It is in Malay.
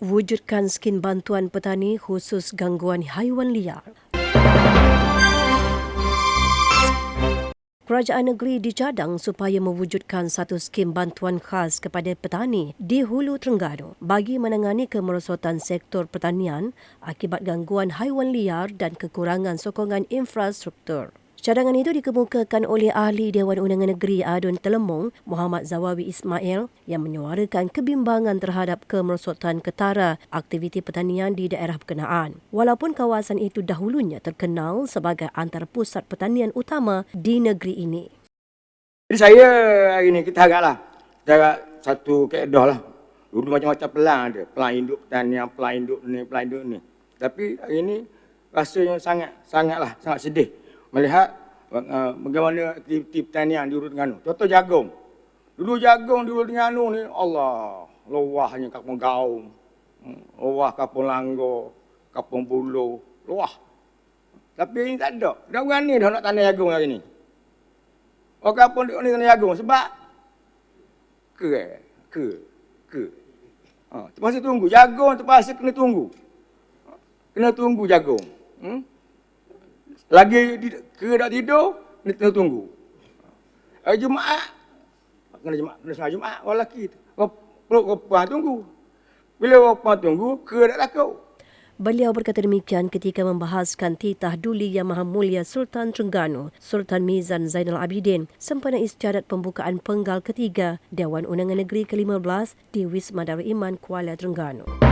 wujudkan skim bantuan petani khusus gangguan haiwan liar. Kerajaan negeri dicadang supaya mewujudkan satu skim bantuan khas kepada petani di Hulu Terengganu bagi menangani kemerosotan sektor pertanian akibat gangguan haiwan liar dan kekurangan sokongan infrastruktur. Cadangan itu dikemukakan oleh ahli Dewan Undangan Negeri Adun Telemong, Muhammad Zawawi Ismail yang menyuarakan kebimbangan terhadap kemerosotan ketara aktiviti pertanian di daerah berkenaan. Walaupun kawasan itu dahulunya terkenal sebagai antara pusat pertanian utama di negeri ini. Jadi saya hari ni kita haraplah. Kita harap satu keedah lah. Dulu macam-macam pelan ada. Pelan induk pertanian, pelan induk ni, pelan induk ni. Tapi hari ni rasanya sangat, sangatlah, sangat sedih. Melihat uh, bagaimana aktiviti pertanian di Hulu Terengganu. Contoh jagung. Dulu jagung di Hulu Terengganu ni, Allah, luahnya kapung gaung. Hmm, Luah kapung langgo, kapung bulu, luah. Tapi ini tak ada. Dah berani dah nak tanam jagung hari ni. Orang pun duduk ni tanam jagung sebab ke ke ke. Ha, terpaksa tunggu. Jagung terpaksa kena tunggu. Ha, Kena tunggu jagung. Hmm? Lagi ke tak tidur, ni kena tunggu. Hari Jumaat, kena Jumaat, kena setengah Jumaat, orang lelaki. Orang peluk perempuan tunggu. Bila perempuan tunggu, ke tak takut. Beliau berkata demikian ketika membahaskan titah duli Yang Maha Mulia Sultan Terengganu, Sultan Mizan Zainal Abidin sempena istiadat pembukaan penggal ketiga Dewan Undangan Negeri ke-15 di Wisma Darul Iman Kuala Terengganu.